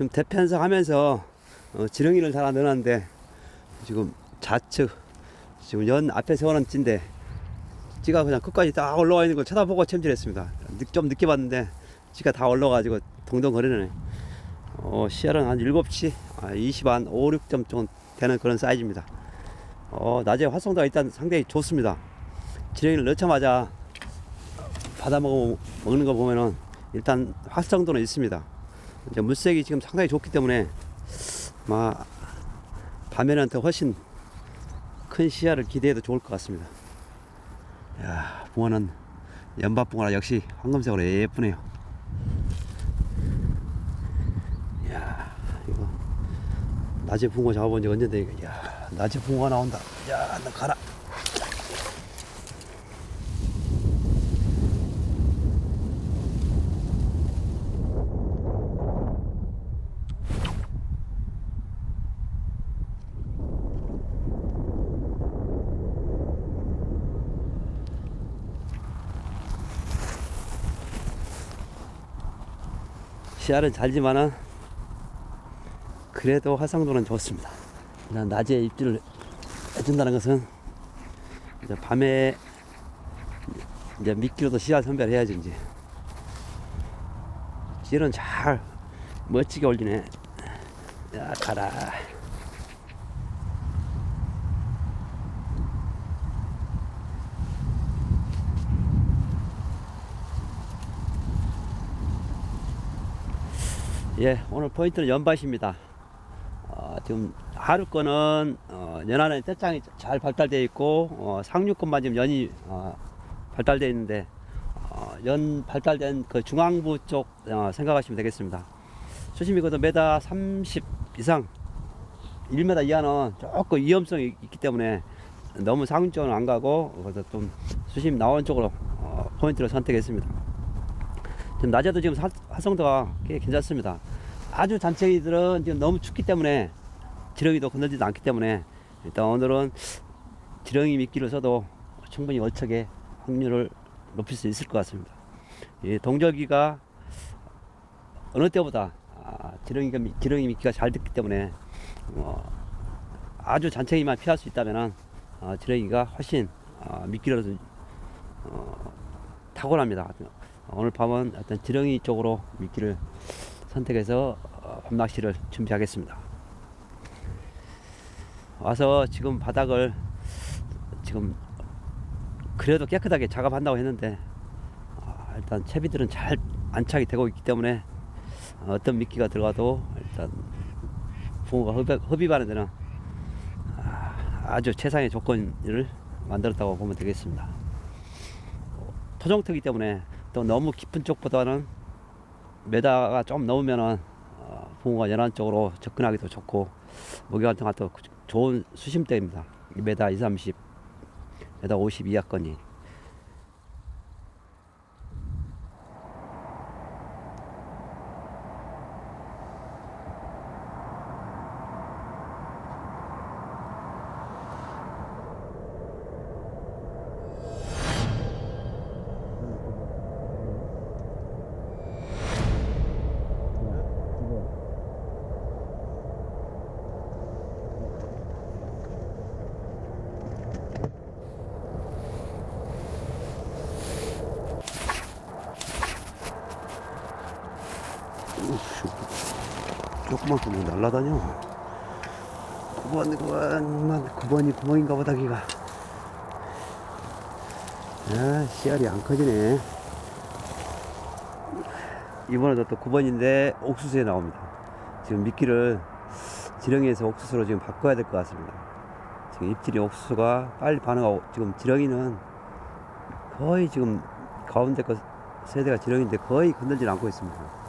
지금 대편성 하면서 어, 지렁이를 달아 넣었는데 지금 좌측 지금 연 앞에 세워놓은 찐데 찌가 그냥 끝까지 딱 올라와 있는 걸 쳐다보고 챔질했습니다. 늦- 좀 늦게 봤는데 찌가 다 올라가지고 동동거리네. 어, 시야는 한 7시, 아, 20, 한 5, 6점 정도 되는 그런 사이즈입니다. 어, 낮에 활성도가 일단 상당히 좋습니다. 지렁이를 넣자마자 받아 먹, 먹는 거 보면은 일단 활성도는 있습니다. 이제 물색이 지금 상당히 좋기 때문에 아마 밤에는 더 훨씬 큰 시야를 기대해도 좋을 것 같습니다. 야, 붕어는 연밥붕어라 역시 황금색으로 예쁘네요. 야, 이거 낮에 붕어 잡아본 지 언젠데 이거 야, 낮에 붕어가 나온다. 야, 너 가라. 시야는 잘지만은 그래도 화상도는 좋습니다. 그냥 낮에 입질을 해준다는 것은 이제 밤에 이제 미끼로도 시야 선별해야지 이제 찌는 잘 멋지게 올리네. 야 가라. 예, 오늘 포인트는 연밭입니다. 어, 지금 하루 거는 어, 연안에 떼장이 잘 발달되어 있고 어, 상류권만 지금 연이 어, 발달되어 있는데 어, 연 발달된 그 중앙부 쪽 어, 생각하시면 되겠습니다. 수심이 그래도 메다 30 이상 1m 이하는 조금 위험성이 있기 때문에 너무 상류 쪽은 안 가고 그래서 좀 수심 나오는 쪽으로 어, 포인트를 선택했습니다. 지금 낮에도 지금 사- 활성도가 꽤 괜찮습니다. 아주 잔챙이들은 지금 너무 춥기 때문에 지렁이도 건들지도 않기 때문에 일단 오늘은 지렁이 미끼를 써도 충분히 월척의 확률을 높일 수 있을 것 같습니다. 이 동절기가 어느 때보다 아, 지렁이가 미- 지렁이 미끼가 잘 듣기 때문에 어, 아주 잔챙이만 피할 수 있다면은 어, 지렁이가 훨씬 어, 미끼로서 어, 탁월합니다. 오늘 밤은 어떤 지렁이 쪽으로 미끼를 선택해서 어, 밤낚시를 준비하겠습니다. 와서 지금 바닥을 지금 그래도 깨끗하게 작업한다고 했는데 아, 일단 채비들은 잘 안착이 되고 있기 때문에 어떤 미끼가 들어가도 일단 붕어가 흡입, 흡입하는 데는 아, 아주 최상의 조건을 만들었다고 보면 되겠습니다. 토종터기 때문에 또 너무 깊은 쪽보다는 메다가 좀 넘으면은 어, 붕어가 연안 쪽으로 접근하기도 좋고 먹이 활동 같은 좋은 수심대입니다. 메다 2, 30, 메다 50 이하권이. 조그만 구멍 날라다녀. 9번, 9번만, 9번이 구멍인가 보다, 기가. 아, 씨알이 안 커지네. 이번에도 또 9번인데 옥수수에 나옵니다. 지금 미끼를 지렁이에서 옥수수로 지금 바꿔야 될 것 같습니다. 지금 입질이 옥수수가 빨리 반응하고, 지금 지렁이는 거의 지금 가운데 거 세대가 지렁이인데 거의 건들지 않고 있습니다.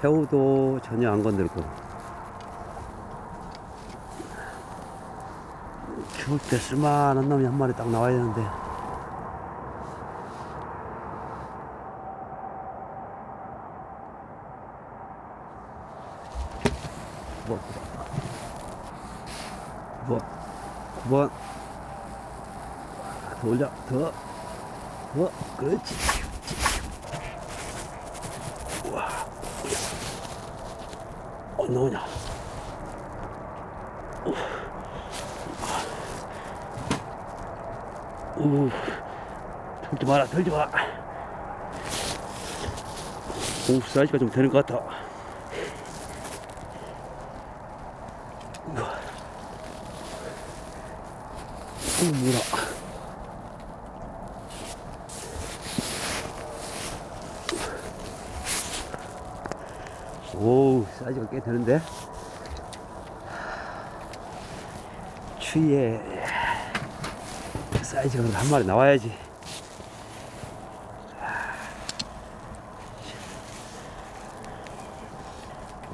새우도 전혀 안 건들고. 추울 때 쓸만한 놈이 한 마리 딱 나와야 되는데. 뭐, 뭐, 뭐, 더 올려, 더, 더, 그렇지. 안 나오냐? 오, 털지 마라, 털지 마. 오, 사이즈가 좀 되는 것 같아. 오, 뭐라. 오, 사이즈가 꽤 되는데? 추위에 사이즈가 한 마리 나와야지.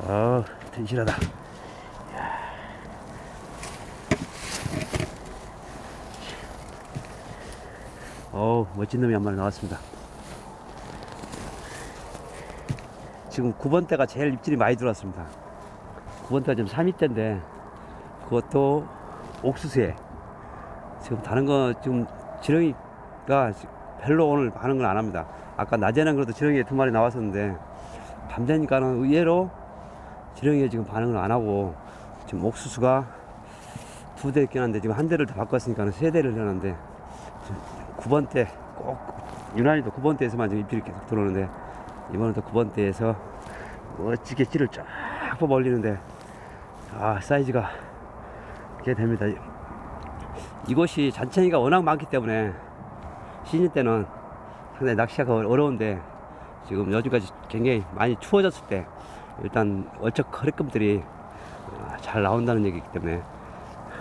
아, 튼실하다. 어우, 멋진 놈이 한 마리 나왔습니다. 지금 9번대가 제일 입질이 많이 들어왔습니다. 9번대가 지금 3위대인데, 그것도 옥수수에. 지금 다른 거, 지금 지렁이가 별로 오늘 반응을 안 합니다. 아까 낮에는 그래도 지렁이 두 마리 나왔었는데, 밤 되니까는 의외로 지렁이에 지금 반응을 안 하고, 지금 옥수수가 두 대 있긴 한데, 지금 한 대를 더 바꿨으니까 세 대를 해놨는데, 9번대 꼭, 유난히도 9번대에서만 지금 입질이 계속 들어오는데, 이번엔 또 9번대에서 멋지게 찌를 쫙 뽑아 올리는데 아 사이즈가 꽤 됩니다. 이곳이 잔챙이가 워낙 많기 때문에 시즌 때는 상당히 낚시가 어려운데 지금 요즘까지 굉장히 많이 추워졌을 때 일단 얼쩍 허리금들이 어, 잘 나온다는 얘기이기 때문에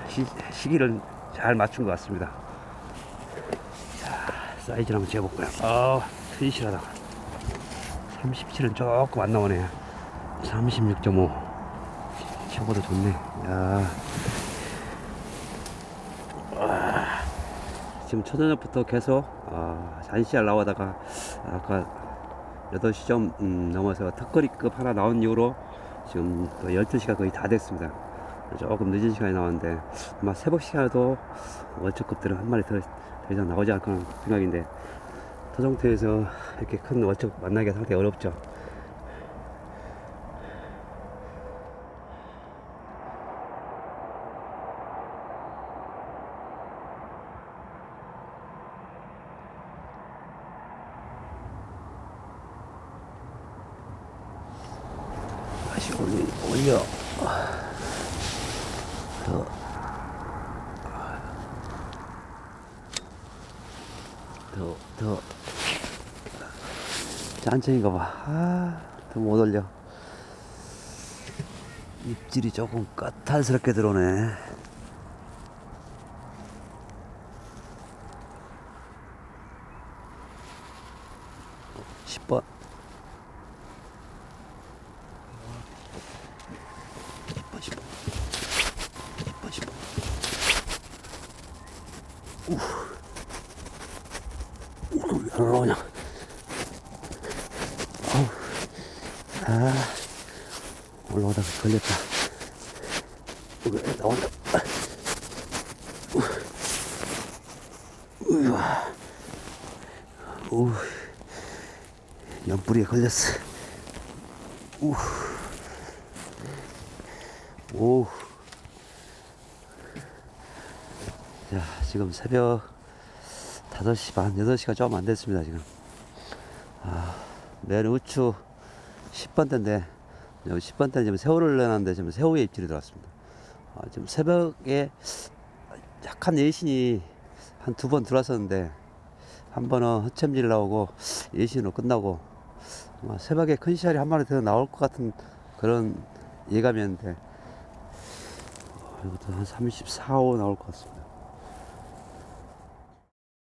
시, 시기를 잘 맞춘 것 같습니다. 자 사이즈를 한번 재볼까요? 아 튼실하다 37은 조금 안 나오네. 36.5. 최고도 좋네. 야. 와. 지금 초저녁부터 계속 아, 잔시알 나오다가 아까 8시 좀 음, 넘어서 턱걸이급 하나 나온 이후로 지금 또 12시가 거의 다 됐습니다. 조금 늦은 시간에 나왔는데 아마 새벽 시간에도 월척급들은 한 마리 더, 더 이상 나오지 않을 거는 생각인데 토종태에서 이렇게 큰 월척 만나기가 상당히 어렵죠. 다시 올리, 올려. 더. 더, 더. 짠청인가 봐. 아, 더못 올려. 입질이 조금 까탈스럽게 들어오네. 십번 10번, 10번. 10번, 10번. 우. 왜 올라오냐. 아. 올라오다가 걸렸다. 왜 나온다. 우와. 우. 옆구리에 걸렸어. 우. 오. 자, 지금 새벽 5시 반, 8시가 좀 안 됐습니다, 지금. 아, 맨 우측 10번대인데, 여기 10번대 지금 새우를 내놨는데, 지금 새우에 입질이 들어왔습니다. 아, 지금 새벽에 약한 예신이 한 두 번 들어왔었는데, 한 번은 허챔질 나오고, 예신으로 끝나고, 아마 새벽에 큰 시알이 한 마리 더 나올 것 같은 그런 예감이었는데, 이것도 한 34호 나올 것 같습니다.